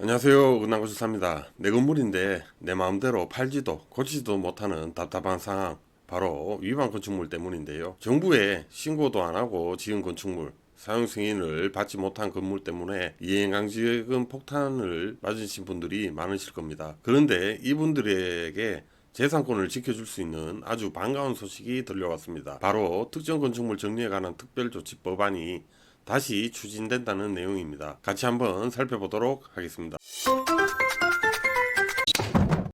안녕하세요. 은하고수사입니다. 내 건물인데 내 마음대로 팔지도 고치지도 못하는 답답한 상황. 바로 위반 건축물 때문인데요. 정부에 신고도 안 하고 지은 건축물, 사용 승인을 받지 못한 건물 때문에 이행강제금 폭탄을 맞으신 분들이 많으실 겁니다. 그런데 이분들에게 재산권을 지켜줄 수 있는 아주 반가운 소식이 들려왔습니다. 바로 특정 건축물 정리에 관한 특별조치 법안이 다시 추진된다는 내용입니다. 같이 한번 살펴보도록 하겠습니다.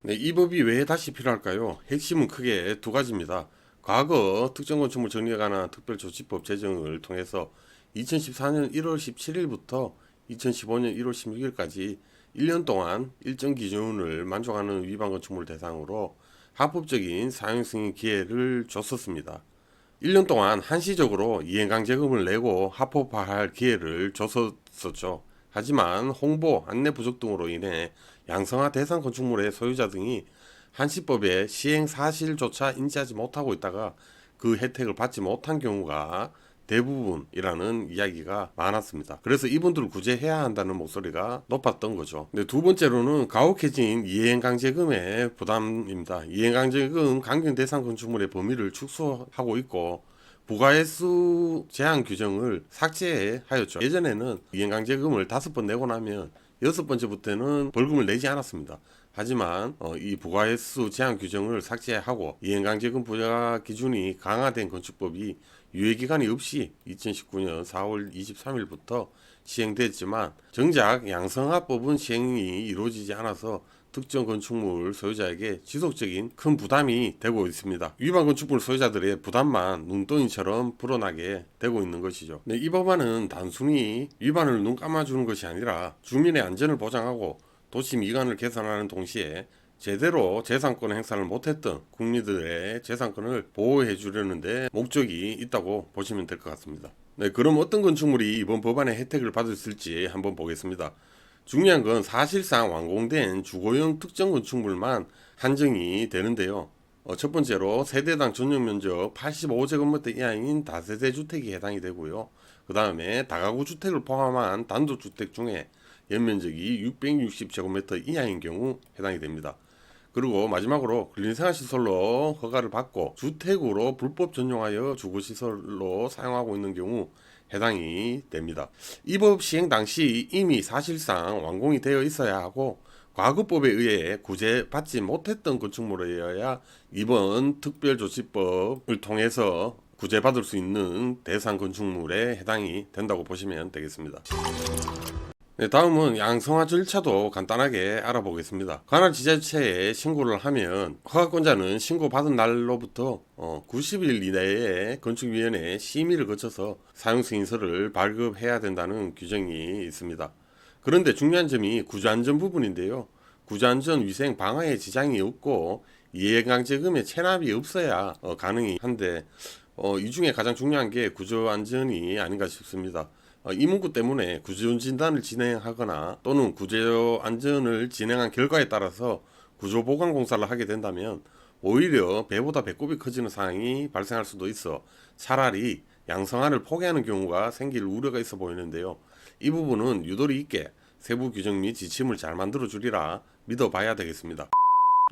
네, 이 법이 왜 다시 필요할까요? 핵심은 크게 두 가지입니다. 과거 특정 건축물 정리에 관한 특별조치법 제정을 통해서 2014년 1월 17일부터 2015년 1월 16일까지 1년 동안 일정 기준을 만족하는 위반 건축물 대상으로 합법적인 사용 승인 기회를 줬었습니다. 1년 동안 한시적으로 이행강제금을 내고 합법화할 기회를 줬었죠. 하지만 홍보, 안내 부족 등으로 인해 양성화 대상 건축물의 소유자 등이 한시법의 시행 사실조차 인지하지 못하고 있다가 그 혜택을 받지 못한 경우가 대부분이라는 이야기가 많았습니다. 그래서 이분들을 구제해야 한다는 목소리가 높았던 거죠. 근데 두 번째로는 가혹해진 이행강제금의 부담입니다. 이행강제금 강경 대상 건축물의 범위를 축소하고 있고 부가횟수 제한 규정을 삭제하였죠. 예전에는 이행강제금을 다섯 번 내고 나면 여섯 번째부터는 벌금을 내지 않았습니다. 하지만 어, 이 부가 횟수 제한 규정을 삭제하고 이행강제금 부과 기준이 강화된 건축법이 유예기간이 없이 2019년 4월 23일부터 시행됐지만 정작 양성화법은 시행이 이루어지지 않아서 특정 건축물 소유자에게 지속적인 큰 부담이 되고 있습니다. 위반 건축물 소유자들의 부담만 눈덩이처럼 불어나게 되고 있는 것이죠. 네, 이 법안은 단순히 위반을 눈 감아주는 것이 아니라 주민의 안전을 보장하고 도시 미관을 개선하는 동시에 제대로 재산권 행사를 못했던 국민들의 재산권을 보호해 주려는데 목적이 있다고 보시면 될 것 같습니다. 네, 그럼 어떤 건축물이 이번 법안의 혜택을 받을 수 있을지 한번 보겠습니다. 중요한 건 사실상 완공된 주거용 특정 건축물만 한정이 되는데요. 어, 첫 번째로 세대당 전용 면적 85제곱미터 이하인 다세대 주택이 해당이 되고요. 그 다음에 다가구 주택을 포함한 단독주택 중에 연면적이 660제곱미터 이하인 경우 해당이 됩니다. 그리고 마지막으로 근린생활시설로 허가를 받고 주택으로 불법 전용하여 주거시설로 사용하고 있는 경우 해당이 됩니다. 이 법 시행 당시 이미 사실상 완공이 되어 있어야 하고 과거법에 의해 구제받지 못했던 건축물이어야 이번 특별조치법을 통해서 구제받을 수 있는 대상 건축물에 해당이 된다고 보시면 되겠습니다. 네, 다음은 양성화 절차도 간단하게 알아보겠습니다. 관할 지자체에 신고를 하면 허가권자는 신고받은 날로부터 어, 90일 이내에 건축위원회 심의를 거쳐서 사용승인서를 발급해야 된다는 규정이 있습니다. 그런데 중요한 점이 구조안전 부분인데요. 구조안전 위생 방화에 지장이 없고 이해강제금의 체납이 없어야 어, 가능이 한데 어, 이 중에 가장 중요한 게 구조안전이 아닌가 싶습니다. 어, 이 문구 때문에 구조 진단을 진행하거나 또는 구조 안전을 진행한 결과에 따라서 구조 보강 공사를 하게 된다면 오히려 배보다 배꼽이 커지는 상황이 발생할 수도 있어 차라리 양성화를 포기하는 경우가 생길 우려가 있어 보이는데요. 이 부분은 유도리 있게 세부 규정 및 지침을 잘 만들어 주리라 믿어봐야 되겠습니다.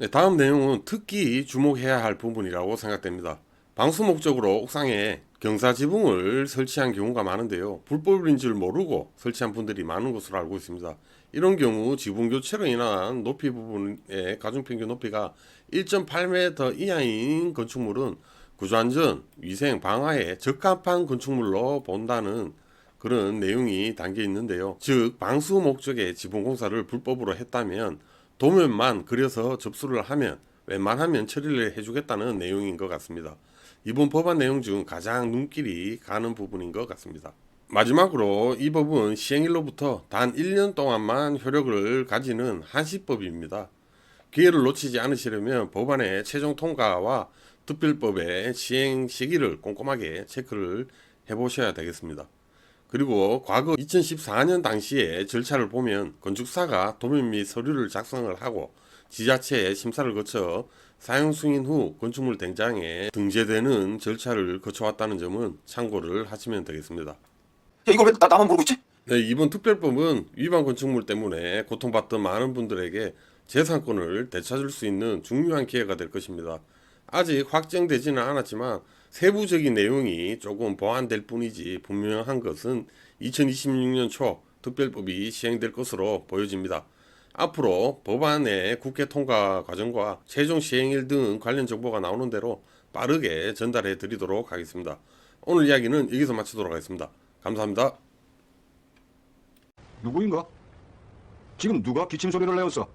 네, 다음 내용은 특히 주목해야 할 부분이라고 생각됩니다. 방수 목적으로 옥상에 경사 지붕을 설치한 경우가 많은데요. 불법인 줄 모르고 설치한 분들이 많은 것으로 알고 있습니다. 이런 경우 지붕 교체로 인한 높이 부분의 가중평균 높이가 1.8m 이하인 건축물은 구조안전, 위생, 방화에 적합한 건축물로 본다는 그런 내용이 담겨 있는데요. 즉 방수 목적의 지붕 공사를 불법으로 했다면 도면만 그려서 접수를 하면 웬만하면 처리를 해주겠다는 내용인 것 같습니다. 이번 법안 내용 중 가장 눈길이 가는 부분인 것 같습니다. 마지막으로 이 법은 시행일로부터 단 1년 동안만 효력을 가지는 한시법입니다. 기회를 놓치지 않으시려면 법안의 최종 통과와 특별법의 시행 시기를 꼼꼼하게 체크를 해보셔야 되겠습니다. 그리고 과거 2014년 당시의 절차를 보면 건축사가 도면 및 서류를 작성을 하고 지자체에 심사를 거쳐 사용 승인 후 건축물 대장에 등재되는 절차를 거쳐왔다는 점은 참고를 하시면 되겠습니다. 야, 이걸 왜 나, 나만 모르고 있지? 네, 이번 특별법은 위반 건축물 때문에 고통받던 많은 분들에게 재산권을 되찾을 수 있는 중요한 기회가 될 것입니다. 아직 확정되지는 않았지만 세부적인 내용이 조금 보완될 뿐이지 분명한 것은 2026년 초 특별법이 시행될 것으로 보여집니다. 앞으로 법안의 국회 통과 과정과 최종 시행일 등 관련 정보가 나오는 대로 빠르게 전달해 드리도록 하겠습니다. 오늘 이야기는 여기서 마치도록 하겠습니다. 감사합니다. 누구인가? 지금 누가 기침 소리를 내었어?